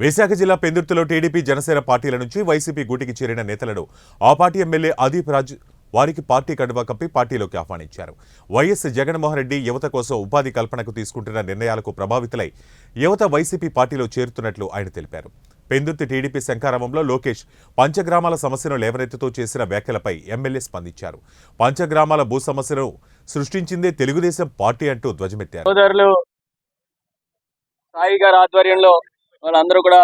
విశాఖ జిల్లా పెందుర్తిలో టీడీపీ జనసేన పార్టీల నుంచి వైసీపీ గూటికి చేరిన నేతలను ఆ పార్టీ ఎమ్మెల్యే ఆదీప్ రాజ్ వారికి పార్టీ కండువా కప్పి పార్టీలోకి ఆహ్వానించారు. వైఎస్ జగన్మోహన్ రెడ్డి యువత కోసం ఉపాధి కల్పనకు తీసుకుంటున్న నిర్ణయాలకు ప్రభావితులై యువత వైసీపీ పార్టీలో చేరుతున్నట్లు ఆయన తెలిపారు. పెందుర్తి టీడీపీ శంకారామంలో లోకేష్ పంచగ్రామాల సమస్యను లేవనెత్తుతూ చేసిన వ్యాఖ్యలపై ఎమ్మెల్యే స్పందించారు. పంచగ్రామాల భూ సమస్యను సృష్టించిందే తెలుగుదేశం పార్టీ అంటూ ధ్వజమెత్తారు. సాయి గారి ఆధ్వర్యంలో వాళ్ళందరూ కూడా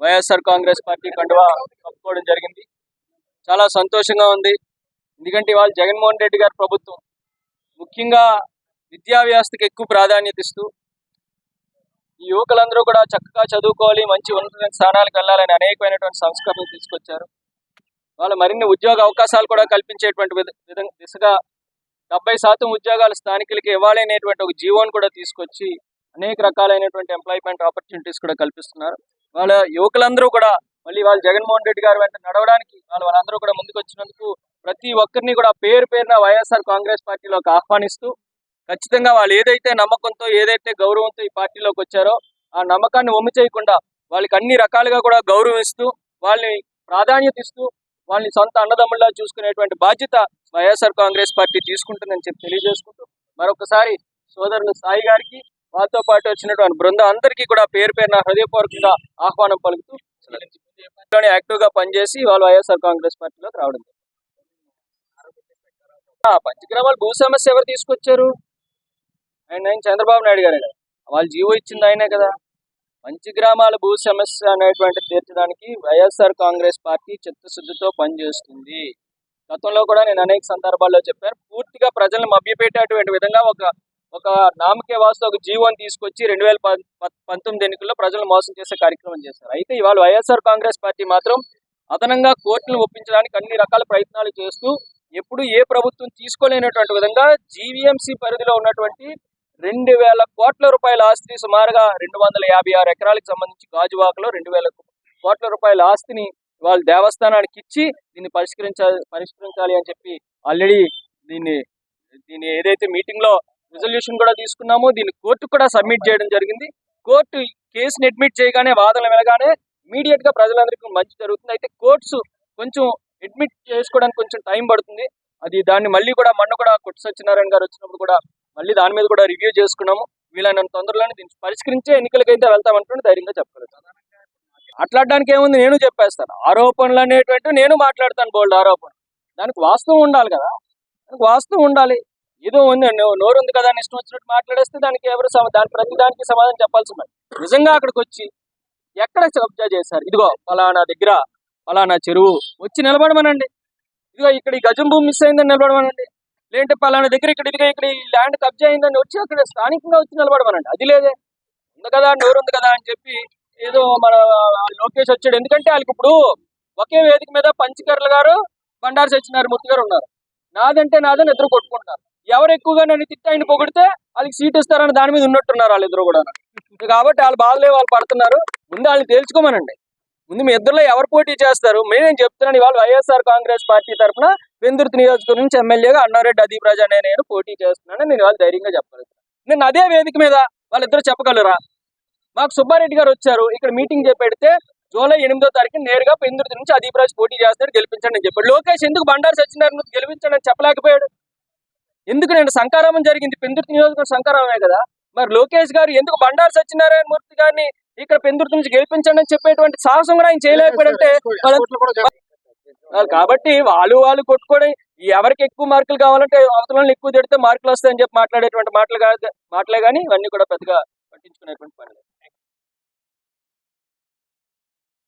వైఎస్ఆర్ కాంగ్రెస్ పార్టీ కండువా కప్పుకోవడం జరిగింది. చాలా సంతోషంగా ఉంది. ఎందుకంటే ఇవాళ జగన్మోహన్ రెడ్డి గారి ప్రభుత్వం ముఖ్యంగా విద్యా వ్యవస్థకు ఎక్కువ ప్రాధాన్యత ఇస్తూ ఈ యువకులందరూ కూడా చక్కగా చదువుకోవాలి మంచి ఉన్నత స్థానాలకు వెళ్ళాలని అనేకమైనటువంటి సంస్కరణలు తీసుకొచ్చారు. వాళ్ళు మరిన్ని ఉద్యోగ అవకాశాలు కూడా కల్పించేటువంటి విధ- విధంగా దిశగా డెబ్బై శాతం ఉద్యోగాలు స్థానికులకి ఇవ్వాలనేటువంటి ఒక జీవోని కూడా తీసుకొచ్చి అనేక రకాలైనటువంటి ఎంప్లాయ్మెంట్ ఆపర్చునిటీస్ కూడా కల్పిస్తున్నారు. వాళ్ళ యువకులందరూ కూడా మళ్ళీ వాళ్ళ జగన్మోహన్ రెడ్డి గారు వెంట నడవడానికి వాళ్ళ వాళ్ళందరూ కూడా ముందుకు వచ్చినందుకు ప్రతి ఒక్కరిని కూడా పేరు పేరున వైఎస్ఆర్ కాంగ్రెస్ పార్టీలోకి ఆహ్వానిస్తూ ఖచ్చితంగా వాళ్ళు ఏదైతే నమ్మకంతో ఏదైతే గౌరవంతో ఈ పార్టీలోకి వచ్చారో ఆ నమ్మకాన్ని ఒమ్ము చేయకుండా వాళ్ళకి అన్ని రకాలుగా కూడా గౌరవిస్తూ వాళ్ళని ప్రాధాన్యత ఇస్తూ వాళ్ళని సొంత అన్నదమ్ముల్లా చూసుకునేటువంటి బాధ్యత వైఎస్ఆర్ కాంగ్రెస్ పార్టీ తీసుకుంటుందని చెప్పి తెలియజేసుకుంటూ మరొకసారి సోదరులు సాయి గారికి మాతో పాటు వచ్చినటువంటి బృందం అందరికీ కూడా పేరు పేరున హృదయపూర్వకంగా ఆహ్వానం పలుకుతూ యాక్టివ్గా పనిచేసి వాళ్ళు వైఎస్ఆర్ కాంగ్రెస్ పార్టీలోకి రావడం పంచగ్రామాలు భూ సమస్య ఎవరు తీసుకొచ్చారు? ఆయన ఆయన చంద్రబాబు నాయుడు గారే కదా వాళ్ళు జీవో ఇచ్చింది ఆయనే కదా. పంచగ్రామాల భూ సమస్య అనేటువంటి తీర్చడానికి వైఎస్ఆర్ కాంగ్రెస్ పార్టీ చిత్తశుద్ధితో పనిచేస్తుంది. గతంలో కూడా నేను అనేక సందర్భాల్లో చెప్పాను పూర్తిగా ప్రజలను మభ్యపెట్టేటువంటి విధంగా ఒక ఒక నామకే వాస్తు ఒక జీవోని తీసుకొచ్చి రెండు వేల పంతొమ్మిది ఎన్నికల్లో ప్రజలు మోసం చేసే కార్యక్రమం చేశారు. అయితే ఇవాళ వైఎస్ఆర్ కాంగ్రెస్ పార్టీ మాత్రం అదనంగా కోర్టును ఒప్పించడానికి అన్ని రకాల ప్రయత్నాలు చేస్తూ ఎప్పుడు ఏ ప్రభుత్వం తీసుకోలేనటువంటి విధంగా జీవీఎంసీ పరిధిలో ఉన్నటువంటి రెండు వేల కోట్ల రూపాయల ఆస్తి సుమారుగా రెండు వందల యాభై ఆరు ఎకరాలకు సంబంధించి గాజువాకలో రెండు వేల కోట్ల రూపాయల ఆస్తిని వాళ్ళ దేవస్థానానికి ఇచ్చి దీన్ని పరిష్కరించాలి పరిష్కరించాలి అని చెప్పి ఆల్రెడీ దీన్ని దీన్ని ఏదైతే మీటింగ్లో రిజల్యూషన్ కూడా తీసుకున్నాము. దీన్ని కోర్టు కూడా సబ్మిట్ చేయడం జరిగింది. కోర్టు కేసుని అడ్మిట్ చేయగానే వాదనలు వినగానే ఇమీడియట్గా ప్రజలందరికీ మంచి జరుగుతుంది. అయితే కోర్ట్స్ కొంచెం అడ్మిట్ చేసుకోవడానికి కొంచెం టైం పడుతుంది. అది దాన్ని మళ్ళీ కూడా మొన్న కూడా కొట్టు సత్యనారాయణ గారు వచ్చినప్పుడు కూడా మళ్ళీ దాని మీద కూడా రివ్యూ చేసుకున్నాము. వీలైనంత తొందరలోనే దీన్ని పరిష్కరించే ఎన్నికలకైతే వెళ్తామంటుంటే ధైర్యంగా చెప్పగలుగుతాను మాట్లాడడానికి ఏముంది? నేను చెప్పేస్తాను. ఆరోపణలు అనేటువంటి నేను మాట్లాడతాను బోల్డ్ ఆరోపణ దానికి వాస్తవం ఉండాలి కదా. దానికి వాస్తవం ఉండాలి. ఏదో ఉంది నోరు ఉంది కదా అని ఇష్టం వచ్చినట్టు మాట్లాడేస్తే దానికి ఎవరు దాని ప్రతి దానికి సమాధానం చెప్పాల్సి ఉంది నిజంగా అక్కడికి వచ్చి ఎక్కడ కబ్జా చేశారు? ఇదిగో ఫలానా దగ్గర ఫలానా చెరువు వచ్చి నిలబడమనండి. ఇదిగో ఇక్కడ ఈ గజం భూమి మిస్ అయిందని నిలబడమనండి. లేదంటే పలానా దగ్గర ఇక్కడ ఇదిగో ఇక్కడ ఈ ల్యాండ్ కబ్జా అయిందని వచ్చి అక్కడ స్థానికంగా వచ్చి నిలబడమనండి. అది లేదే. ఉంది కదా నోరు ఉంది కదా అని చెప్పి ఏదో మన లోకేష్ వచ్చాడు. ఎందుకంటే వాళ్ళకి ఇప్పుడు ఒకే వేదిక మీద పంచకర్ల గారు బండారు సత్యనారాయణమూర్తి గారు ఉన్నారు. నాదంటే నాదని ఇద్దరు కొట్టుకుంటున్నారు. ఎవరు ఎక్కువగా నన్ను తిట్టి ఆయన పొగిడితే వాళ్ళకి సీట్ ఇస్తారని దాని మీద ఉన్నట్టున్నారు వాళ్ళిద్దరు కూడా. కాబట్టి వాళ్ళు బాధలే వాళ్ళు పడుతున్నారు. ముందు వాళ్ళని తేల్చుకోమనండి. ముందు మీ ఇద్దరులో ఎవరు పోటీ చేస్తారు? నేను చెప్తున్నాను ఇవాళ వైఎస్ఆర్ కాంగ్రెస్ పార్టీ తరఫున వెందుర్తి నియోజకవర్గం నుంచి ఎమ్మెల్యేగా అన్నారెడ్డి అదీప్ రాజా అనే నేను పోటీ చేస్తున్నాను నేను ఇవాళ ధైర్యంగా చెప్పగలుగుతాను. నేను అదే వేదిక మీద వాళ్ళిద్దరు చెప్పగలరా? మాకు సుబ్బారెడ్డి గారు వచ్చారు ఇక్కడ మీటింగ్ చెప్పెడితే జూలై ఎనిమిదో తారీఖు నేరుగా పెందుర్తి నుంచి అదీప్ రాజు పోటీ చేస్తాడు గెలిపించండి అని చెప్పాడు. లోకేష్ ఎందుకు బండారు సత్యనారాయణ గెలిపించాడని చెప్పలేకపోయాడు? ఎందుకు నేను సంకారామం జరిగింది పెందుర్తి నియోజకవర్గం సంకారామే కదా మరి లోకేష్ గారు ఎందుకు బండారు సత్యనారాయణ మూర్తి గారిని ఇక్కడ పెందుర్తి నుంచి గెలిపించండి అని చెప్పేటువంటి సాహసం కూడా ఆయన చేయలేకపోయాడంటే కాబట్టి వాళ్ళు వాళ్ళు కొట్టుకోవడం ఎవరికి ఎక్కువ మార్కులు కావాలంటే అవతల వాళ్ళని ఎక్కువ తిడితే మార్కులు వస్తాయని చెప్పి మాట్లాడేటువంటి మాటలు కాదు మాటలే కానీ ఇవన్నీ కూడా పెద్దగా పట్టించుకునేటువంటి పని లేదు.